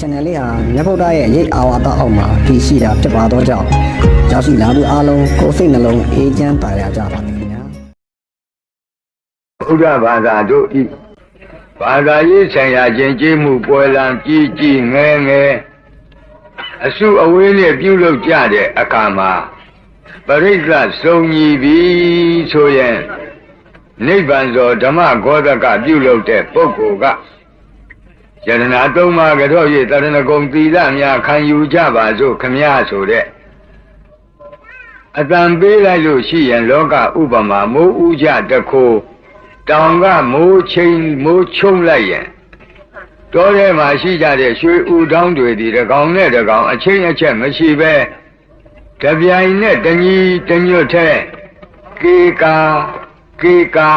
channel လေးဟာမြတ်ဗုဒ္ဓရဲ့ရိတ်အာဝါဒအောက်မှာတည်ရှိတာဖြစ်ပါတော့ကြောင့်ရောက်ရှိလာသူအားလုံးကိုယ်စိတ်နှလုံးအေးချမ်းပါရကြပါစေခင်ဗျာဘုရားဘာသာတို့ဤဘာသာရေးဆိုင်ရာကျင့်ကြံမှုပွဲလံကြီးကြီးငယ်ငယ်အစုအဝေးနဲ့ပြုလုပ်ကြတဲ့အခါမှာပရိစ္ဆစုံညီပြီဆိုရင် နိဗ္ဗာန်သောဓမ္မဂောဒကပြုလုပ်တဲ့ပုဂ္ဂိုလ်ကယရနာသုံးပါးကြော၍တရဏဂုံသီလများခံယူကြပါစို့ခမည်းဆိုတဲ့အတန်ပေးလိုက်လို့ရှိရင်လောကဥပမာမိုးဥကြတခိုးတောင်ကမိုးချင်းမိုးချုံလိုက်ရင်တောထဲမှာရှိကြတဲ့ရွှေဥတောင်းတွေဒီတကောင်နဲ့တကောင်အချင်းအချက်မရှိပဲတပြိုင်နဲ့တညီတညွတ်ထဲကေကာ ကေကာ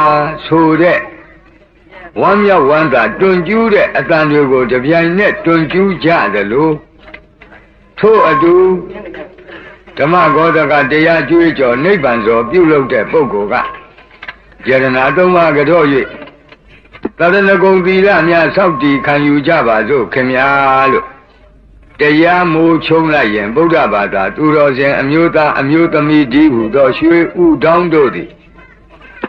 ဆိုတဲ့ဝမ်းမြောက်ဝမ်းသာတွန်ကျူးတဲ့အတန်တွေကိုတပြိုင်နဲ့တွန်ကျူးကြတယ်လို့ထို့အတူဓမ္မဂောဒကတရားကျွေးကြော်နိဗ္ဗာန်ဇော်ပြုလုပ်တဲ့ပုဂ္ဂိုလ်ကယရနာသုံးပါးကြော၍တရဏဂုံသီလများစောင့်တည်ခံယူကြပါစို့ခင်ဗျာလို့တရားမိုးချုံလိုက်ရင်ဗုဒ္ဓဘာသာ သူတော်စင်အမျိုးသားအမျိုးသမီးဒီဟုသောရွှေဥတောင်းတို့သည်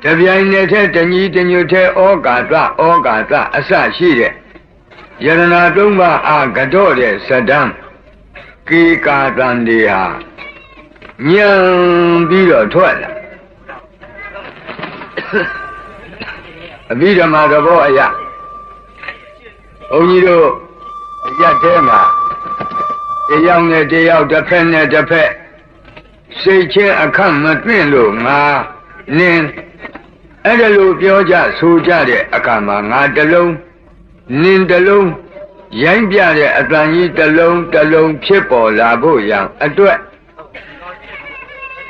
တပြိုင်နက်တည်းတညီတညွတ်ထဲဩကာသဩကာသအစရှိတဲ့ယရနာသုံးပါးအာကြောတဲ့ဇဒံကေကာတန်ဒီဟာညံပြီးတော့ထွက်လာအဘိဓမ္မာသဘောအရာဘုန်းကြီးတို့အရတ်ထဲမှာတယောက်နဲ့တယောက်တစ်ဖက်နဲ့တစ်ဖက်စိတ်ချင်းအခန့်မတွင့်လို့ငါနင်း အဲ့ဒါလိုပြောကြဆိုကြတဲ့အခါမှာငါတစ်လုံးနင်းတစ်လုံးရိုင်းပြတဲ့အတန်ကြီးတစ်လုံးတစ်လုံးဖြစ်ပေါ်လာဖို့ရန်အတွက်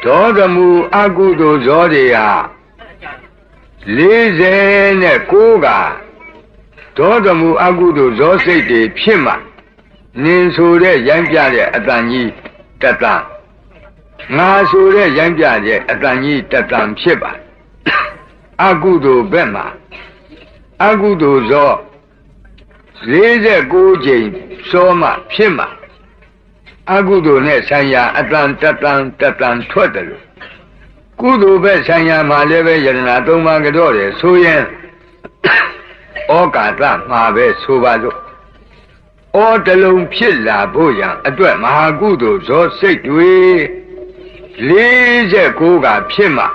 ဒေါသမူအကုသိုလ်ဇောတွေဟာ49ကဒေါသမူအကုသိုလ်ဇောစိတ်တွေဖြစ်မှနင်ဆိုတဲ့ရိုင်းပြတဲ့အတန်ကြီးတတန်ငါဆိုတဲ့ရိုင်းပြတဲ့အတန်ကြီးတတန်ဖြစ်ပါ အကုသိုလ်ဘက်မှာအကုသိုလ်ဇော49ကြိမ်စောမှဖြစ်မှအကုသိုလ်နဲ့ဆိုင်ရာအတန်တတန်တတန်ထွက်တယ်လို့ကုသိုလ်ဘက်ဆိုင်ရာမှာလည်းပဲယရနာသုံးပါးကြောတယ်ဆိုရင်ဩကာသမှာပဲဆိုပါစို့ဩတလုံးဖြစ်လာဖို့ရန်အတွက်မဟာကုသိုလ်ဇောစိတ်တွေ 49ကဖြစ်မှဩ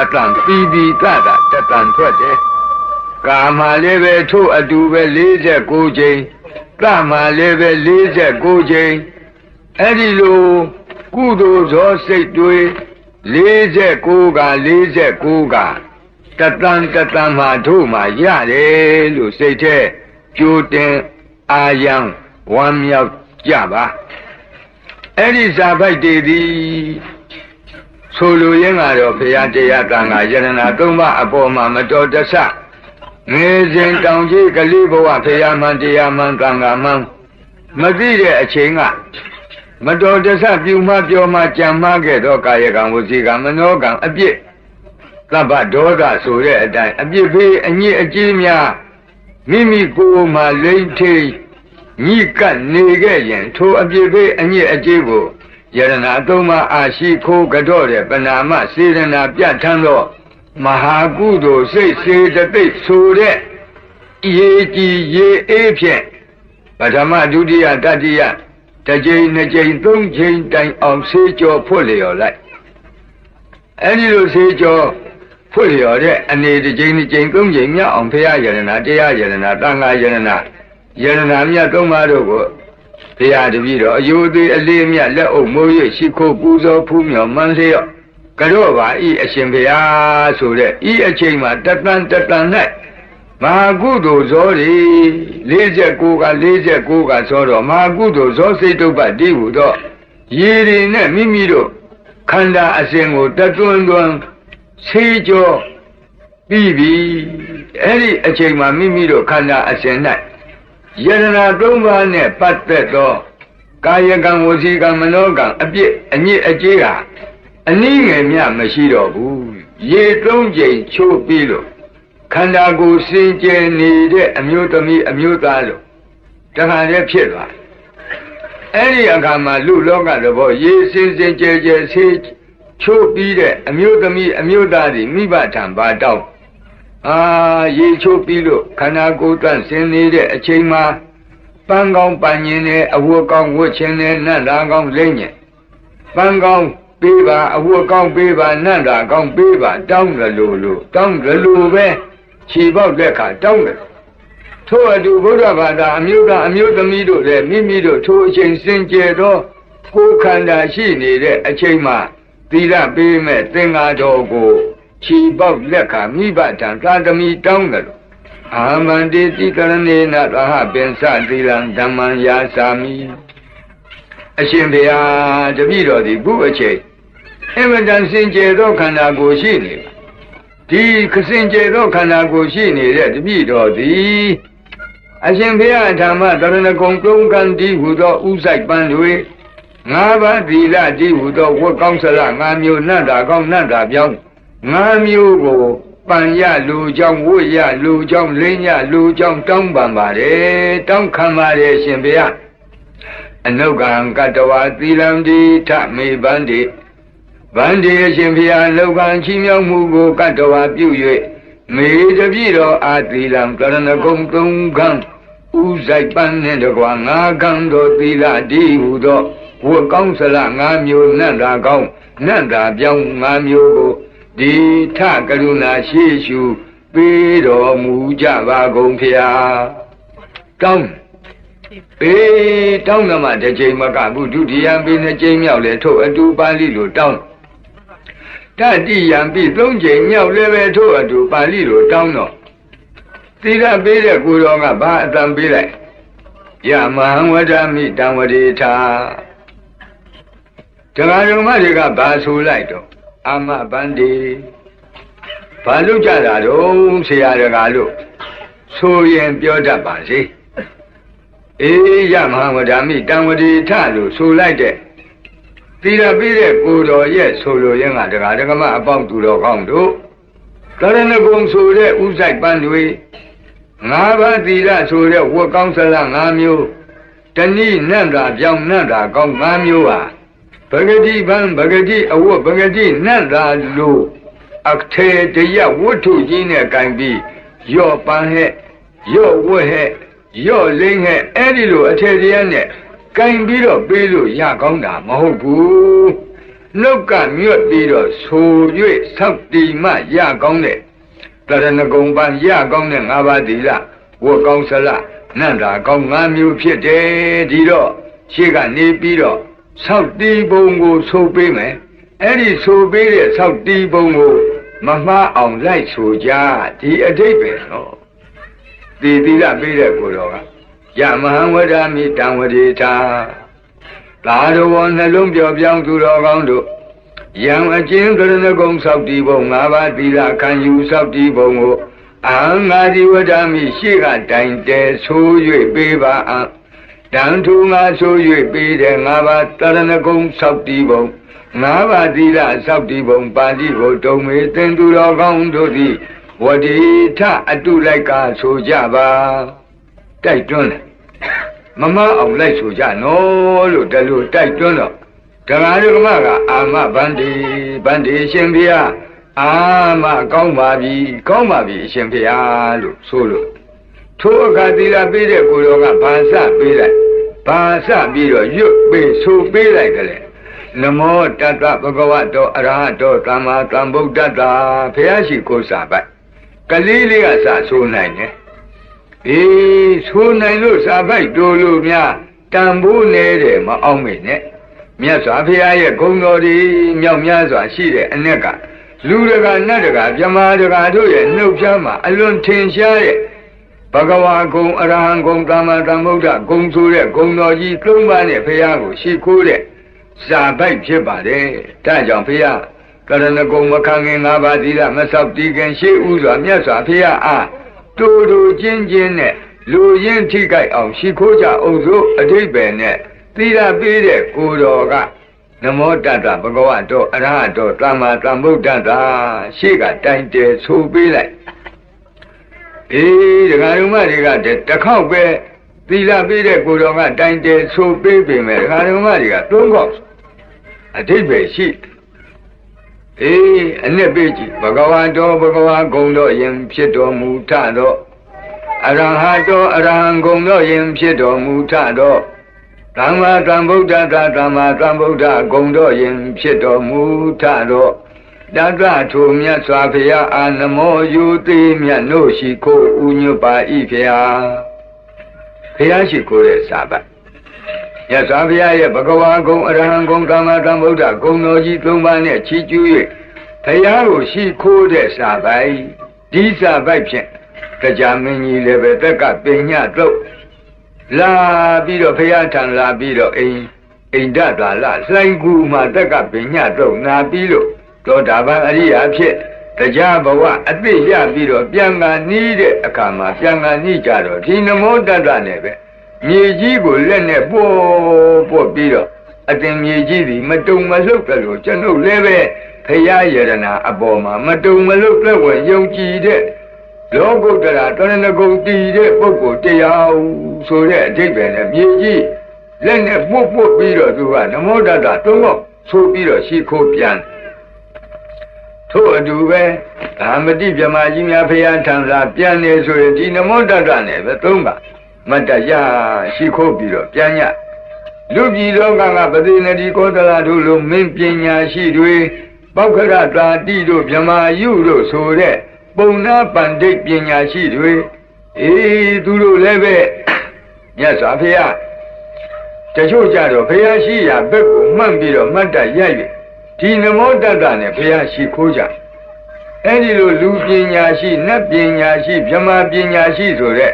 အတန်ပြီးပြီးတတာတတန်ထွက်တယ်ကာမလည်းပဲထို့အတူပဲ49ကြိမ်တမလည်းပဲ49ကြိမ်အဲ့ဒီလိုကုသိုလ်ဇောစိတ်တွေ49က49ကတတန်တတန်မှာတို့မှာရတယ်လို့စိတ်ထဲကြိုတင်အာယံဝမ်းမြောက်ကြပါအဲ့ဒီဇာပိုက်တွေသည် ဆိုလိုရင်းကတော့ဘုရားတရားတန်ခါယရနာသုံးပါးအပေါ်မှာမတော်တဆငယ်စဉ်တောင်ကြီးကလေးဘဝဘုရားမှန်တရားမှန်တန်ခါမှန်မသိတဲ့အချိန်ကမတော်တဆပြုမှပြောမှကြံမှခဲ့သောကာယကံဝစီကံမနောကံအပြစ်သဗ္ဗဒေါသဆိုတဲ့အတိုင်းအပြစ်ဖေးအညစ်အကြေးများမိမိကိုယ်မှလိမ့်ထိန်ညှိကပ်နေခဲ့ရင်ထိုအပြစ်ဖေးအညစ်အကြေးကို ယရနာသုံးပါးအာရှိခိုးကြော့တဲ့ပနာမစေရနာပြဋ္ဌာန်းသောမဟာကုသိုလ်စိတ်စေတသိက်ဆိုတဲ့ရေကြည်ရေအေးဖြင့်ပထမဒုတိယတတိယတစ်ကြိမ်နှစ်ကြိမ်သုံးကြိမ်တိုင်အောင်ဆေးကြောဖွတ်လျော်လိုက်အဲဒီလိုဆေးကြောဖွတ်လျော်တဲ့အနေတစ်ကြိမ်နှစ်ကြိမ်သုံးကြိမ်မြောက်အောင်ဖရာယရနာတရားယရနာတန်ခါယရနာယရနာမြတ်သုံးပါးတို့ကို ဖရာတပည့်တော်အယုသေးအလေးမြတ်လက်အုပ်မိုးရရှိခိုးပူဇော်ဖူးမြော်မှန်းလျော့ကြော့ပါဤအရှင်ဖရာဆိုတဲ့ဤအချိန်မှာတတန်တတန်၌မဟာကုသိုလ်ဇောတွေ49က49ကဇောတော့မဟာကုသိုလ်ဇောစိတ်တုပ္ပတိဟုတော့ရေတွေနဲ့မိမိတို့ခန္ဓာအစဉ်ကိုတတွန်းတွန်းဆေးကြောပြီးပြီအဲ့ဒီအချိန်မှာမိမိတို့ခန္ဓာအစဉ်၌ ယရနာသုံးပါးနဲ့ပတ်သက်သောကာယကံဝစီကံမနောကံအပြစ်အညစ်အကြေးဟာအနည်းငယ်မျှမရှိတော့ဘူးရေသုံးကြိမ်ချိုးပြီးလို့ခန္ဓာကိုယ်စင်ကြယ်နေတဲ့အမျိုးသမီးအမျိုးသားလို့တခါတည်းဖြစ်သွားအဲ့ဒီအခါမှာလူလောကသဘောရေစင်စင်ကြယ်ကြယ်ဆေးချိုးပြီးတဲ့အမျိုးသမီးအမျိုးသားတွေမိဘထံပါတော့ အာရေချိုးပြီးလို့ခန္ဓာကိုယ်တန့်စင်နေတဲ့အချိန်မှာပန်းကောင်းပန်းញင်းနဲ့အဝတ်ကောင်းဝတ်ခြင်းနဲ့နတ်သားကောင်းလိမ့်ညင်ပန်းကောင်းပေးပါအဝတ်ကောင်းပေးပါနတ်သားကောင်းပေးပါတောင်းတယ်လို့လို့တောင်းတယ်လို့ပဲခြေပေါက်လက်ခါတောင်းတယ်ထို့အတူဘုရားဘာသာအမျိုးသားအမျိုးသမီးတို့လည်းမိမိတို့ထိုအချိန်စင်ကြယ်သောကိုယ်ခန္ဓာရှိနေတဲ့အချိန်မှာသီလပေးမဲ့သင်္ဃာတော်ကို ခြီပေါက်လက်ခါမိဘတံသာသမီတောင်းတယ်လို့အာမန္တိတိကရဏေနသဟပင်စသီလံဓမ္မံယာစာမိအရှင်ဘုရားတပည့်တော်ဒီခုအချိန်အမတန်စင်ကြယ်သောခန္ဓာကိုယ်ရှိနေပါဒီခစင်ကြယ်သောခန္ဓာကိုယ်ရှိနေတဲ့တပည့်တော်သည်အရှင်ဘုရားဓမ္မတရဏဂုံသုံးကန်ဒီဟူသောဥဆိုင်ပန်းတွေငါးပါးသီလဒီဟူသောဝတ်ကောင်းစလငါးမျိုးနတ်တာကောင်းနတ်တာပြောင်း ငါးမျိုးကိုပန်ရလူကြောင့်ဝတ်ရလူကြောင့်လင်းရလူကြောင့်တောင်းပန်ပါတယ်တောင်းခံပါတယ်ရှင်ဘုရားအနုကံကတဝသီလံဒီထမေဗန္တိဗန္တိအရှင်ဘုရားလောကံချီးမြှောက်မှုကိုကတဝပြု၍မေတပြည့်တော်အာသီလံကရဏဂုံသုံးခန်းဥဆိုင်ပန်းနဲ့တကွာငါးခန်းတော်သီလဒီဟုသောဝတ်ကောင်းစလငါးမျိုးနတ်တာကောင်းနတ်တာပြောင်းငါးမျိုးကို ဒီထကရုဏာရှိရှုပေးတော်မူကြပါကုန်ဖျားတောင်းပေးတောင်းတော့မှတစ်ချိန်မကဘူးဒုတိယပေးနှစ်ချိန်မြောက်လဲထုတ်အတူပါဠိလိုတောင်းတတိယံပြီးသုံးချိန်မြောက်လဲပဲထုတ်အတူပါဠိလိုတောင်းတော့သီလပေးတဲ့ကိုတော်ကဘာအတန်ပေးလိုက်ယမဟံဝဒမိတံဝတိထာတရားဓမ္မတွေကဘာဆိုလိုက်တော့ အာမဗန္ဒီဘာလို့ကြတာတော့ဆရာတကားလို့ဆိုရင်ပြောတတ်ပါစေအေးရမဟာဝဒာမိတံဝတိထလို့ဆိုလိုက်တဲ့သီရပြည့်တဲ့ကိုတော်ရဲ့ဆိုလိုရင်းကတကားတကမအပေါင်းသူတော်ကောင်းတို့တရဏဂုံဆိုတဲ့ဥဆိုင်ပန်းတွေငါးပါးသီရဆိုတဲ့ဝတ်ကောင်းစလ၅မျိုးတဏိနန္တာပြောင်းနန္တာကောင်း၅မျိုးဟာ ပဂတိဗံပဂတိအဝတ်ပဂတိနတ်သာလို့အထေတရဝတ္ထုကြီးနဲ့ကင်ပြီးရော့ပန်းဟဲ့ရော့ဝတ်ဟဲ့ရော့လင်းဟဲ့အဲ့ဒီလိုအထေတရနဲ့ကင်ပြီးတော့ပေးလို့ရကောင်းတာမဟုတ်ဘူးနှုတ်ကမြွတ်ပြီးတော့ဆို၍ဆောက်တီမှရကောင်းတဲ့တရဏဂုံပန်းရကောင်းတဲ့ငါးပါးသီလဝတ်ကောင်းစလနန္တာကောင်း၅မျိုးဖြစ်တယ်ဒီတော့ရှေ့ကနေပြီးတော့ ဆောက်တီးပုံကိုဆိုပေးမယ်အဲ့ဒီဆိုပေးတဲ့ဆောက်တီးပုံကိုမမှားအောင်လိုက်ဆိုကြဒီအတိတ်ပဲနော်ဒီသီလပေးတဲ့ကိုတော်ကယမဟံဝဒမိတံဝတိတာသာတော်နှလုံးပြောပြောင်းသူတော်ကောင်းတို့ယံအကျဉ်းကရဏဂုံဆောက်တီးပုံ၅ပါးသီလခံယူဆောက်တီးပုံကိုအဟံငါဒီဝဒမိရှေ့ကတိုင်တဲဆို၍ပေးပါအံ့ တန်ထူငါဆို၍ပေးတယ်ငါးပါးတရဏဂုံဆောက်တီးပုံငါးပါးသီလဆောက်တီးပုံပါဠိကိုတုံမေသင်သူတော်ကောင်းတို့သည်ဝတိထအတုလိုက်ကဆိုကြပါတိုက်တွန်းတယ်မမအောင်လိုက်ဆိုကြနော်လို့တလူတိုက်တွန်းတော့ဒဂါရကမကအာမဗန္ဒီဗန္ဒီရှင်ဘုရားအာမကောင်းပါပြီကောင်းပါပြီအရှင်ဘုရားလို့ဆိုလို့ထိုအခါသီလပေးတဲ့ကိုယ်တော်ကဘာစပေးလိုက် ဘာစပြီးတော့ရွတ်ပေးဆိုပေးလိုက်ကြလေနမောတတ္တဗုဒ္ဓဝတ္တောအရဟတောသမ္မာသမ္ဗုဒ္ဓတ္တဘုရားရှိခိုးစာပိုက်ကလေးလေးကစဆိုနိုင်တယ်အေးဆိုနိုင်လို့စာပိုက်တိုးလို့များတန်ဖိုးနေတယ်မအောင်မေနဲ့မြတ်စွာဘုရားရဲ့ဂုဏ်တော်တွေမြောက်များစွာရှိတဲ့အ ਨੇ ကလူတကာနတ်တကာမြမာတကာတို့ရဲ့နှုတ်ဖြားမှာအလွန်ထင်ရှားတဲ့ ဘဂဝါကုံအရဟံကုံသမ္မာသမ္ဗုဒ္ဓဂုံဆိုတဲ့ဂုံတော်ကြီးသုံးပါးနဲ့ဘုရားကိုရှိခိုးတဲ့ဇာပိုက်ဖြစ်ပါတယ်။ဒါကြောင့်ဘုရားကရဏဂုံမခံခင်၅ပါးသီလမဆောက်တည်ခင်ရှေးဥစွာမြတ်စွာဘုရားအားတူတူချင်းချင်းနဲ့လူရင်းထိကြိုက်အောင်ရှိခိုးကြအောင်စို့အတိတ်ပဲနဲ့သီလပေးတဲ့ကိုတော်ကနမောတတ္တဘဂဝတောအရဟတောသမ္မာသမ္ဗုဒ္ဓတ္တရှေ့ကတိုင်တယ်ဆိုပေးလိုက် အေးဒကာဓမ္မတွေကတစ်ခေါက်ပဲသီလပေးတဲ့ကိုတော်ကတိုင်တယ်ဆိုပေးပေမဲ့ဒကာဓမ္မတွေကသုံးခေါက်အတိတ်ပဲရှိအေးအနှစ်ပေးကြည့်ဘဂဝါတော်ဘဂဝါဂုံတော်ယင်ဖြစ်တော်မူထတော့အရဟတောအရဟံဂုံတော်ယင်ဖြစ်တော်မူထတော့သမ္မာသမ္ဗုဒ္ဓသာသမ္မာသမ္ဗုဒ္ဓဂုံတော်ယင်ဖြစ်တော်မူထတော့ တတထိုမြတ်စွာဘုရားအာနမောယူသိမြတ်တို့ရှိခိုးဥညွတ်ပါဤဖျာဘုရားရှိခိုးတဲ့စာပတ်မြတ်စွာဘုရားရဲ့ဘဂဝါဂုံအရဟံဂုံသမ္မာသမ္ဗုဒ္ဓဂုံတော်ကြီးသုံးပါးနဲ့ချီးကျူး၍ဘုရားကိုရှိခိုးတဲ့စာပိုက်ဒီစာပိုက်ဖြင့်တရားမင်းကြီးလည်းပဲတက်ကပညာတော့လာပြီးတော့ဘုရားထံလာပြီးတော့အိမ်အိန္ဒသာလလှိုင်းကူမှာတက်ကပညာတော့နာပြီးလို့ သောတာပန်အရိယာဖြစ်တရားဘဝအသိရပြီးတော့ပြန်ကနီးတဲ့အခါမှာပြန်ကနီးကြတော့ဒီနမောတတ္တနဲ့ပဲမြေကြီးကိုလက်နဲ့ပို့ပို့ပြီးတော့အတင်မြေကြီးဒီမတုံမလှုပ်တယ်လို့ကျွန်ုပ်လည်းပဲဖရာယရနာအပေါ်မှာမတုံမလှုပ်တဲ့ဝင်ယုံကြည်တဲ့လောကုတ္တရာတရဏဂုံတည်တဲ့ပုဂ္ဂိုလ်တရားဆိုတဲ့အဓိပ္ပာယ်နဲ့မြေကြီးလက်နဲ့ပို့ပို့ပြီးတော့သူကနမောတတ္တသုံးတော့ဆိုပြီးတော့ရှိခိုးပြန် ထို့အတူပဲကာမတိမြမကြီးများဖရာထံသာပြန်နေဆိုရင်ဒီနမောတတ္တနဲ့ပဲသုံးပါမတ္တရရှိခိုးပြီးတော့ပြန်ညလူပြည်လောကကပတိနတိကောသလတို့လိုမင်းပညာရှိတွေပောက္ခရတာတိတို့မြမယုတို့ဆိုတဲ့ပုံနာပန္တိတ်ပညာရှိတွေအေးသူတို့လည်းပဲမြတ်စွာဘုရားတချို့ကြတော့ဘုရားရှိရာဘက်ကိုမှတ်ပြီးတော့မှတ်တရိုက်ပြီ ဒီနမောတတ္တနဲ့ဘုရားရှိခိုးကြအဲ့ဒီလိုလူပညာရှိနတ်ပညာရှိဗြဟ္မာပညာရှိဆိုတဲ့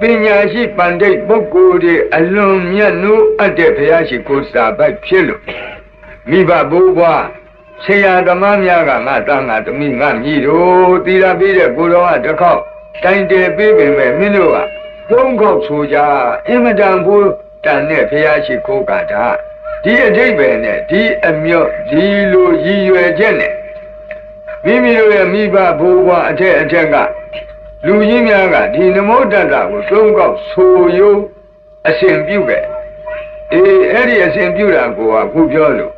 ပညာရှိပန္တိတ်ပုဂ္ဂိုလ်တွေအလွန်မြတ်နိုးအပ်တဲ့ဘုရားရှိခိုးစာပိုက်ဖြစ်လို့မိဘဘိုးဘွားဆရာသမားများကငါသားငါသမီးငါမြည်တို့တည်ရပြီးတဲ့ကိုတော်ကတစ်ခေါက်တိုင်တယ်ပြီးပင်ပဲမင်းတို့ကသုံးခေါက်ဆိုကြအင်မတန်ဘူးတန်တဲ့ဘုရားရှိခိုးကတာ ဒီအဓိပ္ပာယ်နဲ့ဒီအမြော့ဒီလိုရည်ရွယ်ချက်နဲ့မိမိတို့ရဲ့မိဘဘိုးဘွားအထက်အထက်ကလူကြီးများကဒီနမောတတ္တကိုသုံးခေါက်ဆိုရုံအစဉ်ပြုခဲ့အေးအဲ့ဒီအစဉ်ပြုတာကိုကခုပြောလို့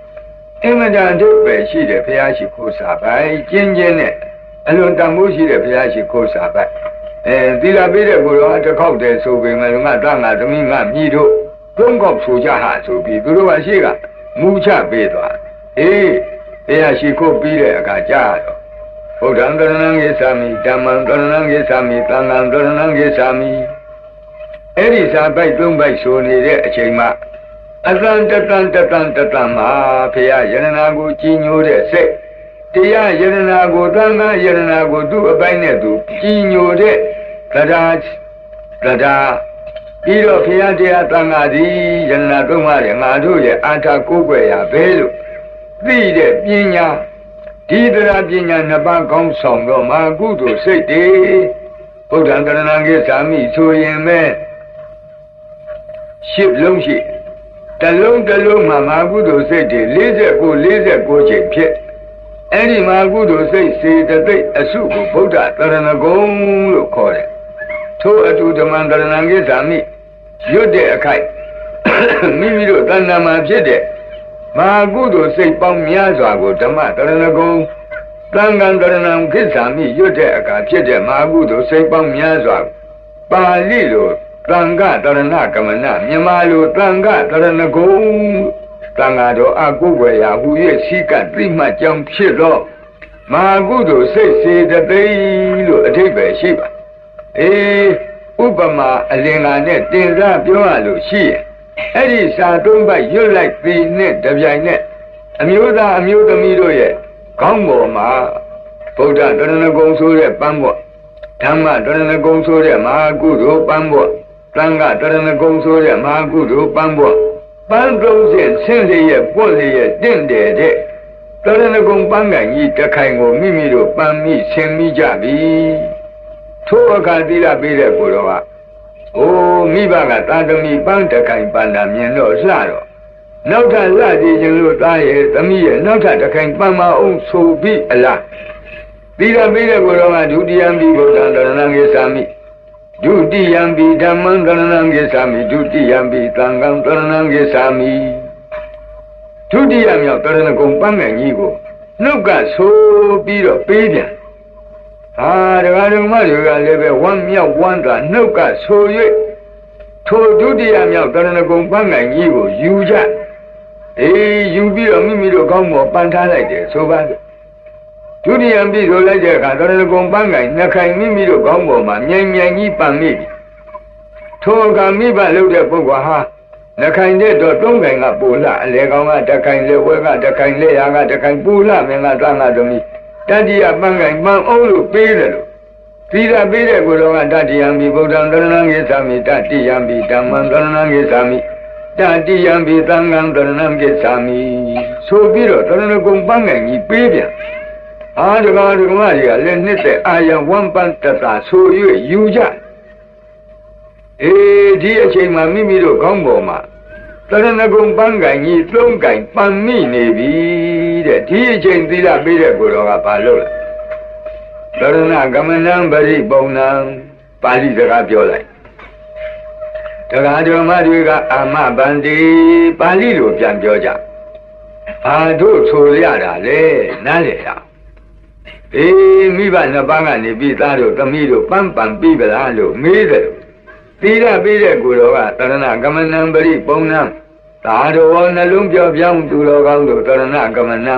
အင်မတန်တို့ပဲရှိတယ်ဘုရားရှိခိုးစာပိုင်ကျင်းကျင်းနဲ့အလွန်တန်ဖိုးရှိတဲ့ဘုရားရှိခိုးစာပိုင်အဲသီလပေးတဲ့ကိုတော့တစ်ခေါက်တည်းဆိုပေမဲ့ငါတငါသမီးငါမြည်တို့ သုံးခေါက်ဆိုကြဟာဆိုပြီးသူတို့ကရှိကမူချပေးသွားအေးဘုရားရှိခိုးပြီးတဲ့အခါကြားတော့ဘုဒ္ဓံတရဏံကိသာမိဓမ္မံတရဏံကိသာမိသံဃံတရဏံကိသာမိအဲ့ဒီစာပိုက်သုံးပိုက်ဆိုနေတဲ့အချိန်မှာအတန်တတန်တတန်တတန်မှာဖရာယရနာကိုကြီးညိုတဲ့စိတ်တရားယရနာကိုသံဃာယရနာကိုသူ့အပိုင်းနဲ့သူကြီးညိုတဲ့တရားတရား ပြီးတော့ဖရာတရားသံဃာဒီယရနာသုံးပါးရဲ့ငါတို့ရဲ့အာထာကိုးကွယ်ရာဘဲလို့သိတဲ့ပညာဒီတရားပညာနှစ်ပါးကောင်းဆောင်တော့မာကုသိုလ်စိတ်တွေဗုဒ္ဓံတရဏံကိသာမိဆိုရင်မဲ့ရှစ်လုံးရှိတလုံးတလုံးမှာမာကုသိုလ်စိတ်တွေ49 49ချိန်ဖြစ်အဲ့ဒီမာကုသိုလ်စိတ်စေတသိက်အစုကိုဗုဒ္ဓတရဏဂုံလို့ခေါ်တယ် ထို့အတူဓမ္မတရဏံကိသာမိရွတ်တဲ့အခိုက်မိမိတို့တဏ္ဍာမှာဖြစ်တဲ့မာကုသိုလ်စိတ်ပေါင်းများစွာကိုဓမ္မတရဏဂုံသံဃံတရဏံခိစ္ဆာမိရွတ်တဲ့အခါဖြစ်တဲ့မာကုသိုလ်စိတ်ပေါင်းများစွာပါဠိလိုတန်ခတရဏကမနမြန်မာလိုတန်ခတရဏဂုံတန်ဃာတော်အကုဝေယဟူ၍ရှိကသိမှတ်ကြောင်းဖြစ်တော့မာကုသိုလ်စိတ်စေတသိက်လို့အထိပ္ပယ်ရှိပါ အေးဥပမာအလင်္ကာနဲ့တင်စားပြောရလို့ရှိရင်အဲ့ဒီစာသုံးပတ်ရွတ်လိုက်ပြီးနဲ့တပြိုင်နဲ့အမျိုးသားအမျိုးသမီးတို့ရဲ့ခေါင်းပေါ်မှာဗုဒ္ဓတရဏဂုံဆိုတဲ့ပန်းပေါ့ဓမ္မတရဏဂုံဆိုတဲ့မဟာကုသိုလ်ပန်းပေါ့သံဃတရဏဂုံဆိုတဲ့မဟာကုသိုလ်ပန်းပေါ့ပန်းသုံးဆင့်ဆင်းလျက်ပွင့်လျက်တင့်တယ်တဲ့တရဏဂုံပန်းကန်ကြီးတခိုင်ကိုမိမိတို့ပန်းမိဆင်းမိကြပြီ ထိုအခါသီလပေးတဲ့ကိုတော်ကအိုးမိဘကသာသမီပန်းတခိုင်ပန်းတာမြင်တော့လှတော့နောက်ထပ်လှကြည့်ခြင်းလို့သားရဲ့သမီးရဲ့နောက်ထပ်တခိုင်ပန်းမအောင်ဆိုပြီးအလားသီလပေးတဲ့ကိုတော်ကဒုတိယမိဘုဒ္ဓံတရဏံကိသာမိဒုတိယံပိဓမ္မံတရဏံဂစ္ဆာမိဒုတိယံပိသံဃံတရဏံဂစ္ဆာမိဒုတိယမြောက်တရဏဂုံပန်းငယ်ကြီးကိုနှုတ်ကဆိုပြီးတော့ပေးပြန် ဟာဒကာဒကမတွေကလည်းပဲဝမ်းမြောက်ဝမ်းသာနှုတ်ကဆို၍ထိုဒုတိယမြောက်တရဏဂုံပန်းငယ်ကြီးကိုယူကြအေးယူပြီးတော့မိမိတို့ကောင်းပေါ်ပန်ထားလိုက်တယ်ဆိုပါစို့ဒုတိယပြည့်ဆိုလိုက်တဲ့အခါတရဏဂုံပန်းငယ်နှစ်ခိုင်မိမိတို့ကောင်းပေါ်မှာမြိုင်မြိုင်ကြီးပန်မိပြီထိုအခါမိဘလုပ်တဲ့ပုဂ္ဂိုလ်ဟာနှခိုင်တဲ့တော့သုံးခိုင်ကပူလာအလေကောင်ကတခိုင်လေဝဲကတခိုင်လေရာကတခိုင်ပူလာမင်းကသံဃာသမီး တတိယပန်းခိုင်ပန်းအောင်လို့ပေးတယ်လို့သီလပေးတဲ့ကိုယ်တော်ကတတိယံဘိဗုဒ္ဓံတရဏံဂိသာမိတတိယံဘိဓမ္မံတရဏံဂိသာမိတတိယံဘိသံဃံတရဏံဂိသာမိဆိုပြီးတော့တရဏဂုံပန်းခိုင်ကြီးပေးပြန်အာဒကာဒကမကြီးကလည်းနှစ်သက်အာယံဝမ်ပန်တတာဆို၍ယူကြအေးဒီအချိန်မှာမိမိတို့ခေါင်းပေါ်မှာ တရဏဂုံပန်းကင်ကြီးသုံးကင်ပန်မိနေပြီတဲ့ဒီအချိန်သီလပေးတဲ့ကိုယ်တော်ကဘာလုပ်လဲတရဏဂမနံပရိပုံနံပါဠိစကားပြောလိုက်တရားဓမ္မတွေက အာမဗန္တိပါဠိလိုပြန်ပြောကြဘာတို့ဆိုရတာလဲနားလေရအေးမိဘနှစ်ပါးကနေပြီးသားတို့သမီးတို့ပန်းပန်ပြီးပလားလို့မေးတယ် သီရပေးတဲ့ကိုယ်တော်ကတရဏကမနံပရိပုံနံသာတော်နှလုံးပြောပြောင်းသူတော်ကောင်းတို့တရဏကမနံ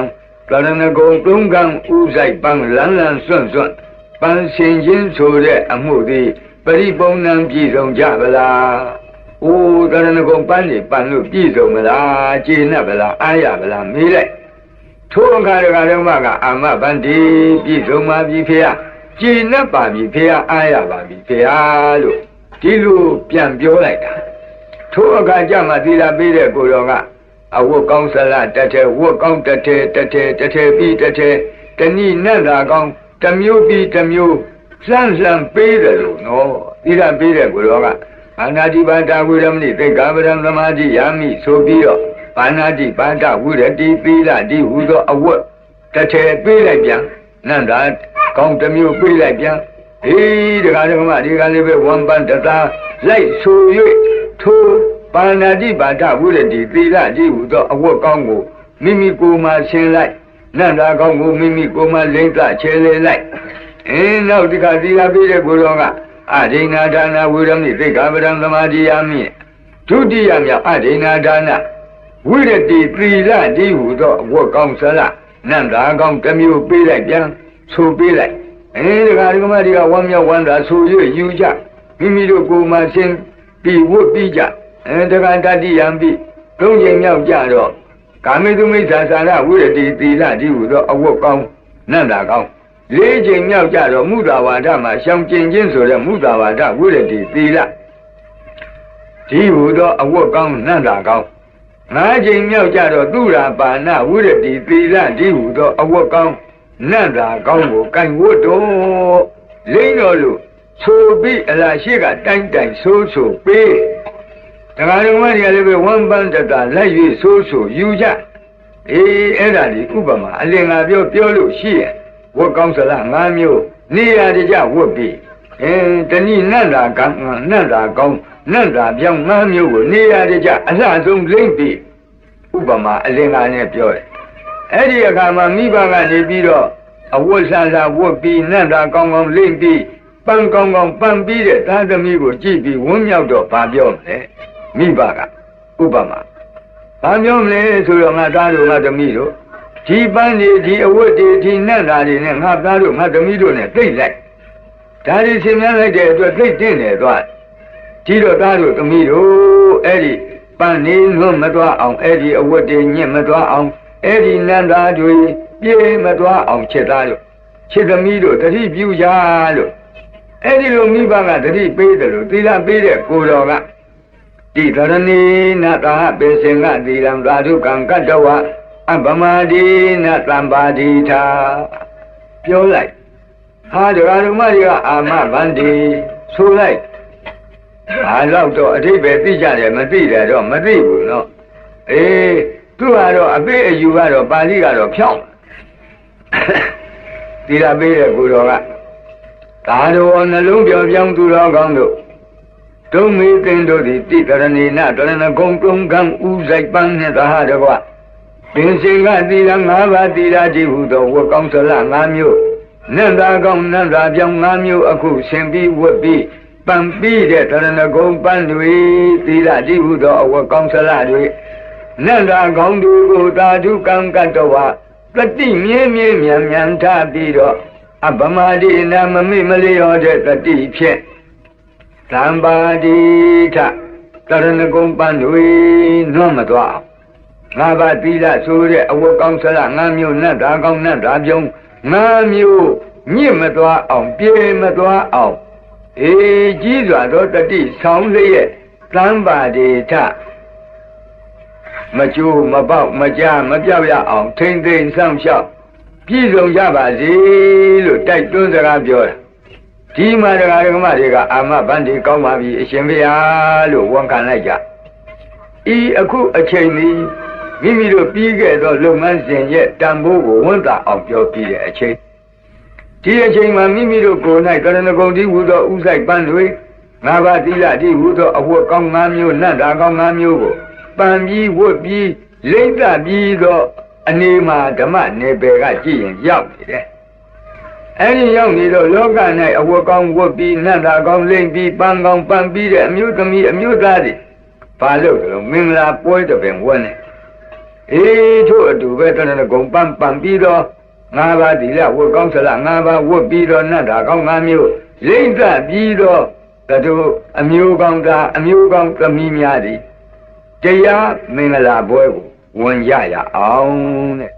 တရဏဂုံသုံးကံဥဆိုင်ပန်းလန်းလန်းစွန့်စွန့်ပန်းရှင်ချင်းဆိုတဲ့အမှုသည်ပရိပုံနံပြည့်စုံကြဗလား။အိုးတရဏဂုံပန်းနေပန်းလို့ပြည့်စုံမလား။ကျေနပ်ဗလား။အားရဗလားမေးလိုက်။ထိုအခါတကဓမ္မကအာမဗန္တိပြည့်စုံပါပြီဖေ။ကျေနပ်ပါပြီဖေ။အားရပါပြီဖေလို့ ဒီလိုပြန်ပြောလိုက်တာထိုအခါကျမှသီလပေးတဲ့ကိုတော်ကအဝတ်ကောင်းစလားတထဲဝတ်ကောင်းတထဲတထဲတထဲပြီးတထဲတဏိနတ်သာကောင်းတမျိုးပြီးတမျိုးလှမ်းလှမ်းပေးတယ်လို့နော်သီလပေးတဲ့ကိုတော်ကအာနာတိပါဒဝိရမဏိသိက္ခာပဒံသမာဓိယာမိဆိုပြီးတော့ပါဏာတိပါဒဝိရတိသီလဒီဟူသောအဝတ်တထဲပေးလိုက်ပြန်နန္တာကောင်းတမျိုးပေးလိုက်ပြန် အေးဒကာဒကမဒီကလေးပဲဝမ်ပန်တသာလိုက်ဆို၍ထိုပါဏာတိပါဒဝိရတိသီလဒီဟူသောအဝတ်ကောင်းကိုမိမိကိုယ်မှဆင်းလိုက်နန္တာကောင်းကိုမိမိကိုယ်မှလိမ့်သချဲလေလိုက်အင်းနောက်ဒီကသီလပေးတဲ့ကိုယ်တော်ကအဒိနာဒါနာဝိရမိသိက္ခာပဒံသမာဓိယာမိဒုတိယမြောက်အဒိနာဒါနာဝိရတိသီလဒီဟူသောအဝတ်ကောင်းဆလနန္တာကောင်းတစ်မျိုးပေးလိုက်ပြန်ဆိုပေးလိုက် အဲဒီကဒီကမဒီကဝမ်းမြောက်ဝမ်းသာဆို၍ယူကြမိမိတို့ကိုယ်မှရှင်းပြီးဝတ်ပြီးကြအဲတက္ကတတိယံပြီးသုံးချိန်မြောက်ကြတော့ကာမေတုမိစ္ဆာသာရဝိရတိသီလဒီဟုသောအဝတ်ကောင်းနန္တာကောင်းလေးချိန်မြောက်ကြတော့မုဒ္ဒဝါဒမှာရှောင်ကျင်ခြင်းဆိုတဲ့မုဒ္ဒဝါဒဝိရတိသီလဒီဟုသောအဝတ်ကောင်းနန္တာကောင်းငါးချိန်မြောက်ကြတော့သူရာပါဏဝိရတိသီလဒီဟုသောအဝတ်ကောင်း နတ်သာကောင်းကိုကင်ဝတ်တော့လိမ့်တော်လို့ဆိုပြီးအလားရှိကတိုင်းတိုင်းဆိုးဆိုပေးတရားတော်မကြီးလည်းပဲဝမ်ပန်းတတာလက်၍ဆိုးဆိုယူကြအေးအဲ့ဒါဒီဥပမာအလင်္ကာပြောပြောလို့ရှိရင်ဝတ်ကောင်းစလား၅မျိုးနေရာတကြဝတ်ပြီးအင်းတဏိနတ်သာကောင်းနတ်သာကောင်းနတ်သာပြောင်း၅မျိုးကိုနေရာတကြအလှဆုံးလိမ့်ပြီးဥပမာအလင်္ကာနဲ့ပြောတယ် အဲ့ဒီအခါမှာမိဘကနေပြီးတော့အဝတ်ဆန်စာဝတ်ပြီးနတ်သာကောင်းကောင်းလိမ့်ပြီးပန်းကောင်းကောင်းပန်းပြီးတဲ့သားသမီးကိုကြည့်ပြီးဝန်းမြောက်တော့ဗာပြောမလဲမိဘကဥပမာဗာပြောမလဲဆိုတော့ငါသားတို့ငါသမီးတို့ဒီပန်းတွေဒီအဝတ်တွေဒီနတ်သားတွေနဲ့ငါသားတို့ငါသမီးတို့နဲ့သိလိုက်ဒါတွေရှင်းပြလိုက်တဲ့အတွက်သိတင့်တယ်သွားဒီတော့သားတို့သမီးတို့အဲ့ဒီပန်းနေလွတ်မသွားအောင်အဲ့ဒီအဝတ်တွေညစ်မသွားအောင် အဲ့ဒီနန္ဒာတွေပြေးမသွားအောင်ချက်သားလို့ချက်သမီးတို့တတိပြုကြလို့အဲ့ဒီလိုမိဘကတတိပေးတယ်လို့သီလပေးတဲ့ကိုတော်ကတိသရဏီနတာပေစင်ကသီလံသာဓုကံကတ္တဝအပမဒီနတံပါတိထာပြောလိုက်ဟာဒရာဓမ္မတွေကအာမဗန္တိဆိုလိုက်အားလောက်တော့အထိပ္ပယ်သိကြတယ်မသိတယ်တော့မသိဘူးနော်အေး သူကတော့အပိအယူကတော့ပါဠိကတော့ဖြောင်းသီလပေးတဲ့ကိုတော်ကသာတော်နှလုံးပြောင်ပြောင်းသူတော်ကောင်းတို့ဒုံမေသင်တို့သည်တိကရဏီနတရဏဂုံတုံကံဥဆိုင်ပန်းနှင့်သာဟတကွပင်စင်ကသီလ၅ပါးသီလကြည်ဟုသောဝတ်ကောင်းစလ၅မျိုးနန္တာကောင်းနန္တာပြောင်း၅မျိုးအခုရှင်ပြီးဝတ်ပြီးပံပြီးတဲ့တရဏဂုံပန်းတွေသီလကြည်ဟုသောအဝတ်ကောင်းစလတွေ နန္တာကောင်းသူကိုသာဓုကံကတ္တဝတတိမြဲမြဲမြန်မြန်ထပြီးတော့အပမဒိနာမမိမလျောတဲ့တတိဖြင့်သံပါတိထတရဏဂုံပန်းတွေနွတ်မသွားအောင်ငါးပါးသီလဆိုတဲ့အဝတ်ကောင်းဆလငါးမျိုးနတ်သားကောင်းနတ်သားပြုံးငါးမျိုးညစ်မသွားအောင်ပြေမသွားအောင်အေးကြီးစွာသောတတိဆောင်လျက်သံပါတိထ မကျိုးမပေါက်မကြမပြောက်ရအောင်ထိမ့်သိမ့်ဆောင်လျှောက်ပြည့်စုံကြပါစေလို့တိုက်တွန်းစကားပြောတာဒီမှာတရားဓမ္မတွေကအာမဗန္ဒီကောင်းပါပြီအရှင်ဘုရားလို့ဝန်ခံလိုက်ကြဤအခုအချိန်นี้မိမိတို့ပြီးခဲ့သောလုပ်ငန်းစဉ်ရဲ့တန်ဖိုးကိုဝန်တာအောင်ပြောပြီးတဲ့အချိန်ဒီအချိန်မှာမိမိတို့ကိုယ်၌ကရဏဂုံတိဟူသောဥဆိုင်ပန်းတွေငါးပါးသီလတိဟူသောအဝတ်ကောင်း၅မျိုးနတ်တာကောင်း၅မျိုးကို ပန်ပြီးဝတ်ပြီးလိမ့်သပြီးသောအနေမှာဓမ္မနယ်ပယ်ကကြည့်ရင်ရောက်နေတယ်အဲ့ဒီရောက်နေတော့လောက၌အဝတ်ကောင်းဝတ်ပြီးနတ်သာကောင်းလိမ့်ပြီးပန်းကောင်းပန်းပြီးတဲ့အမျိုးသမီးအမျိုးသားတွေဘာလို့လဲမင်္ဂလာပွဲတစ်ပင်ဝန်းနေအေးတို့အတူပဲတရဏဂုံပန်းပန်းပြီးတော့ငါးပါးဒီလဝတ်ကောင်းဆလငါးပါးဝတ်ပြီးတော့နတ်သာကောင်းငါးမျိုးလိမ့်သပြီးတော့တတို့အမျိုးကောင်းသားအမျိုးကောင်းသမီးများသည် တရားမင်္ဂလာပွဲကိုဝင်ကြရအောင်တဲ့